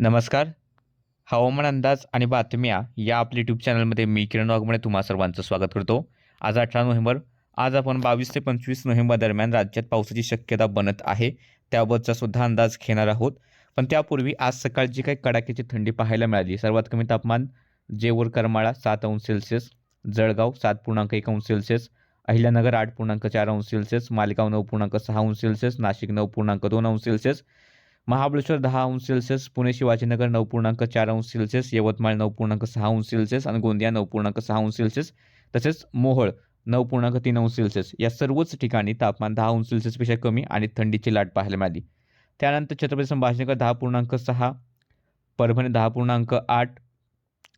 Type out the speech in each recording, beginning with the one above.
नमस्कार. हवामान अंदाज आणि बातम्या या आपल्या यूट्यूब चॅनलमध्ये मी किरण वाघमोडे तुम्हा सर्वांचं स्वागत करतो. आज अठरा नोव्हेंबर आज आपण बावीस ते पंचवीस नोव्हेंबर दरम्यान राज्यात पावसाची शक्यता बनत आहे त्याबाबतचा सुद्धा अंदाज घेणार आहोत. पण त्यापूर्वी आज सकाळची काही कडाक्याची थंडी पाहायला मिळाली सर्वात कमी तापमान जेवर करमाळा सात अंश सेल्सिअस जळगाव सात पूर्णांक एक अंश सेल्सिअस अहिल्यानगर आठ पूर्णांक चार अंश सेल्सिअस मालेगाव नऊ पूर्णांक सहा अंश सेल्सिअस नाशिक नऊ पूर्णांक दोन अंश सेल्सिअस महाबळेश्वर दहा अंश सेल्सिअस पुणे शिवाजीनगर नऊ पूर्णांक चार अंश सेल्सिअस यवतमाळ नऊ पूर्णांक सहा अंश सेल्सिअस आणि गोंदिया नऊ पूर्णांक सहा अंश सेल्सिअस तसेच मोहोळ नऊ पूर्णांक तीन अंश सेल्सिअस या सर्वच ठिकाणी तापमान दहा अंश सेल्सिअसपेक्षा कमी आणि थंडीची लाट पाहायला मिळाली. त्यानंतर छत्रपती संभाजीनगर दहा पूर्णांक सहा परभणी दहा पूर्णांक आठ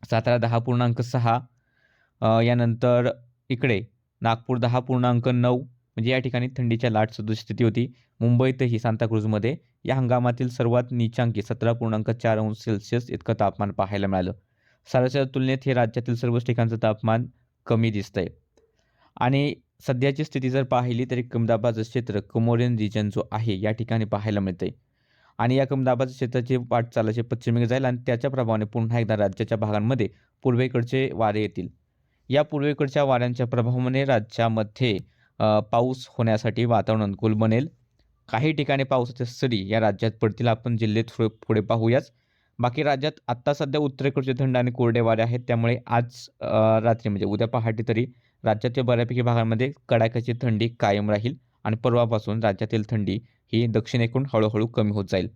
सातारा दहा पूर्णांक सहा यानंतर इकडे नागपूर दहा पूर्णांक नऊ म्हणजे या ठिकाणी थंडीच्या लाट सदृश स्थिती होती. मुंबईतही सांताक्रूजमध्ये या हंगामातील सर्वात नीचांकी सतरा पूर्णांक चार अंश सेल्सिअस इतकं तापमान पाहायला मिळालं. सरासरी तुलनेत हे राज्यातील सर्वच ठिकाणचं तापमान कमी दिसतंय. आणि सध्याची स्थिती जर पाहिली तरी कमदाबाचं क्षेत्र कमोरियन रिजन जो आहे या ठिकाणी पाहायला मिळतंय. आणि या कमदाबाचं क्षेत्राची वाटचालाचे पश्चिमेकडे जाईल आणि त्याच्या प्रभावाने पुन्हा एकदा राज्याच्या भागांमध्ये पूर्वेकडचे वारे येतील. या पूर्वेकडच्या वाऱ्यांच्या प्रभावाने राज्यामध्ये पाऊस होण्यासाठी वातावरण अनुकूल बनेल. काही ठिकाणी पावसाच्या सरी या राज्यात पडतील. आपण जिल्ह्यात पुढे पुढे पाहूयाच. बाकी राज्यात आत्ता सध्या उत्तरेकडचे थंड आणि कोरडे वारे आहेत. त्यामुळे आज रात्री म्हणजे उद्या पहाटे तरी राज्याच्या बऱ्यापैकी भागांमध्ये कडाक्याची थंडी कायम राहील आणि परवापासून राज्यातील थंडी ही दक्षिणेकडून हळूहळू कमी होत जाईल.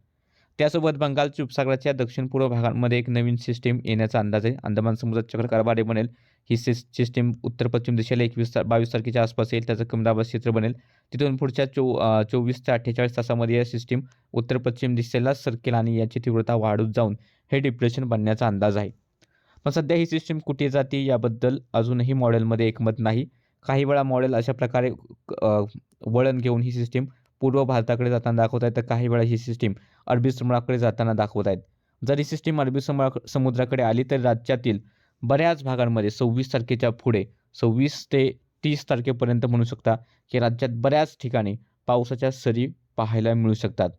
त्यासोबत बंगालच्या उपसागराच्या दक्षिण पूर्व भागांमध्ये एक नवीन सिस्टीम येण्याचा अंदाज आहे. अंदमान समुद्रात चक्र वारे बनेल. ही सिस सिस्टीम उत्तर पश्चिम दिशेला एकवीस बावीस तारखेच्या आसपास येईल. त्याचं कमदाबाद क्षेत्र बनेल. तिथून पुढच्या चो चोवीस ते अठ्ठेचाळीस तासामध्ये या सिस्टीम उत्तर पश्चिम दिशेला सरकेल आणि याची तीव्रता वाढत जाऊन हे डिप्रेशन बनण्याचा अंदाज आहे. पण सध्या ही सिस्टीम कुठे जाते याबद्दल अजूनही मॉडेलमध्ये एकमत नाही. काही वेळा मॉडेल अशा प्रकारे वळण घेऊन ही सिस्टीम पूर्व भारताकडे जाताना दाखवत आहेत तर काही वेळा ही सिस्टीम अरबी समुद्राकडे जाताना दाखवत आहेत. जर ही सिस्टीम अरबी समुद्रा समुद्राकडे आली तर राज्यातील बऱ्याच भागांमध्ये सव्वीस तारखेच्या पुढे सव्वीस ते तीस तारखेपर्यंत म्हणू शकता की राज्यात बऱ्याच ठिकाणी पावसाच्या सरी पाहायला मिळू शकतात.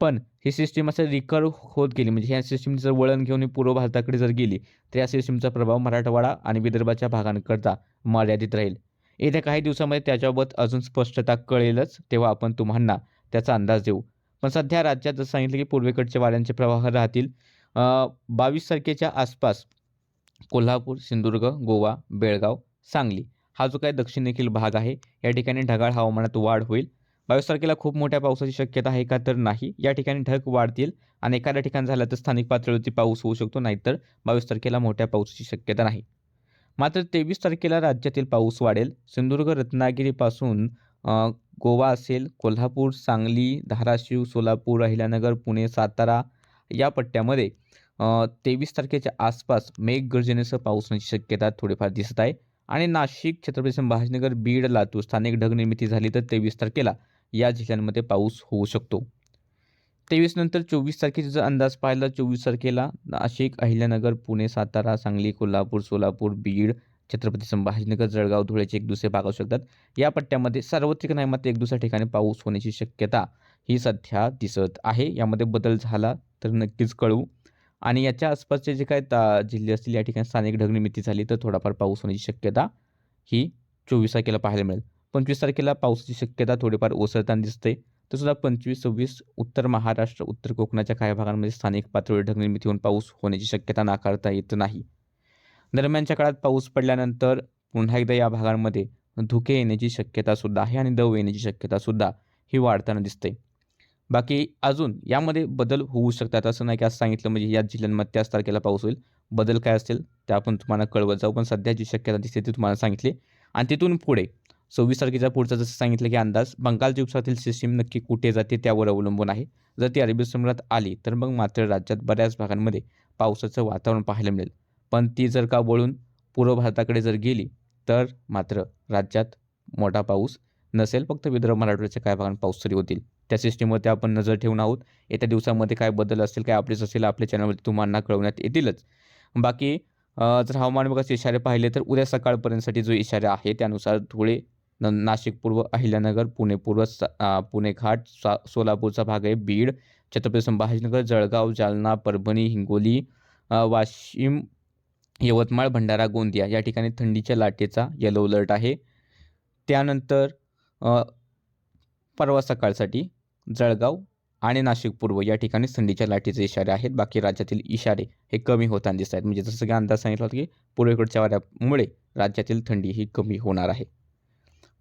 पण ही सिस्टीम असं रिकवर होत गेली म्हणजे ह्या सिस्टीम जर वळण घेऊन पूर्व भारताकडे जर गेली तर या सिस्टीमचा प्रभाव मराठवाडा आणि विदर्भाच्या भागांकरता मर्यादित राहील. येत्या काही दिवसामध्ये त्याच्याबाबत अजून स्पष्टता कळेलच तेव्हा आपण तुम्हाला त्याचा अंदाज देऊ. पण सध्या राज्यात जसं सांगितलं की पूर्वेकडचे वाऱ्यांचे प्रवाह राहतील बावीस तारखेच्या आसपास कोल्हापूर सिंधुदुर्ग गोवा बेळगाव सांगली हा जो काही दक्षिणेतील भाग आहे या ठिकाणी ढगाळ हवामानात वाढ होईल. बावीस तारखेला खूप मोठ्या पावसाची शक्यता आहे का तर नाही. या ठिकाणी ढग वाढतील आणि एखाद्या ठिकाण झालं तर स्थानिक पातळीवरती पाऊस होऊ शकतो नाहीतर बावीस तारखेला मोठ्या पावसाची शक्यता नाही. मात्र तेवीस तारखेला राज्यातील पाऊस वाढेल. सिंधुदुर्ग रत्नागिरीपासून गोवा असेल कोल्हापूर सांगली धाराशिव सोलापूर अहिल्यानगर पुणे सातारा या पट्ट्यामध्ये तेवीस तारखेच्या आसपास मेघगर्जनेसह पाऊस होण्याची शक्यता थोडीफार दिसत आहे. आणि नाशिक छत्रपती संभाजीनगर बीड लातूर स्थानिक ढग निर्मिती झाली तर तेवीस तारखेला या जिल्ह्यांमध्ये पाऊस होऊ शकतो. तेवीस नंतर चोवीस तारखेचा जर अंदाज पाहिला चोवीस तारखेला नाशिक अहिल्यानगर पुणे सातारा सांगली कोल्हापूर सोलापूर बीड छत्रपती संभाजीनगर जळगाव धुळ्याचे एक दुसरे भाग असू शकतात. या पट्ट्यामध्ये सार्वत्रिक नाही मात्र एक दुसऱ्या ठिकाणी पाऊस होण्याची शक्यता ही सध्या दिसत आहे. यामध्ये बदल झाला तर नक्कीच कळवू आणि याच्या आसपासचे जे काय ता जिल्हे असतील या ठिकाणी स्थानिक ढगनिमिती झाली तर थोडाफार पाऊस होण्याची शक्यता ही चोवीस तारखेला पाहायला मिळेल. पंचवीस तारखेला पावसाची शक्यता थोडीफार ओसरताना दिसते. तर सुद्धा पंचवीस सव्वीस उत्तर महाराष्ट्र उत्तर कोकणाच्या काही भागांमध्ये स्थानिक पातळीवर ढगनिर्मिती होऊन पाऊस होण्याची शक्यता नाकारता येत नाही. दरम्यानच्या काळात पाऊस पडल्यानंतर पुन्हा एकदा या भागांमध्ये धुके येण्याची शक्यता सुद्धा आहे आणि दव येण्याची शक्यता सुद्धा ही वाढताना दिसते. बाकी अजून यामध्ये बदल होऊ शकतात असं नाही की असं सांगितलं म्हणजे या जिल्ह्यांमध्ये त्याच तारखेला पाऊस होईल. बदल काय असतील ते आपण तुम्हाला कळवत जाऊ पण सध्या जी शक्यता दिसते ती तुम्हाला सांगितली. आणि तिथून पुढे सव्वीस तारखेचा पुढचा जसं सांगितलं की अंदाज बंगालच्या दिवसातील सिस्टीम नक्की कुठे जाते त्यावर अवलंबून आहे. जर ती अरबी समुद्रात आली तर मग मात्र राज्यात बऱ्याच भागांमध्ये पावसाचं वातावरण पाहायला मिळेल. पण ती जर का वळून पूर्व भारताकडे जर गेली तर मात्र राज्यात मोठा पाऊस नसेल फक्त विदर्भ मराठवाड्याच्या काही भागात पाऊस तरी होतील. त्या सिस्टीमवरती आपण नजर ठेवून आहोत. येत्या दिवसामध्ये काय बदल असतील काय अपडेट्स असेल आपल्या चॅनलवरती तुम्हाला कळवण्यात येतीलच. बाकी जर हवामान विभागाचे इशारे पाहिले तर उद्या सकाळपर्यंतसाठी जो इशारा आहे त्यानुसार धुळे नाशिक पूर्व अहिल्यानगर पुणे पूर्व पुणे घाट सा सोलापूरचा भाग आहे बीड छत्रपती संभाजीनगर जळगाव जालना परभणी हिंगोली वाशिम यवतमाळ भंडारा गोंदिया या ठिकाणी थंडीच्या लाटेचा येलो अलर्ट आहे. त्यानंतर परवा सकाळसाठी जळगाव आणि नाशिक पूर्व या ठिकाणी थंडीच्या लाटेचे इशारे आहेत. बाकी राज्यातील इशारे हे कमी होताना दिसत आहेत. म्हणजे जसं की अंदाज सांगितला होता की पूर्वेकडच्या वाऱ्यामुळे राज्यातील थंडी ही कमी होणार आहे.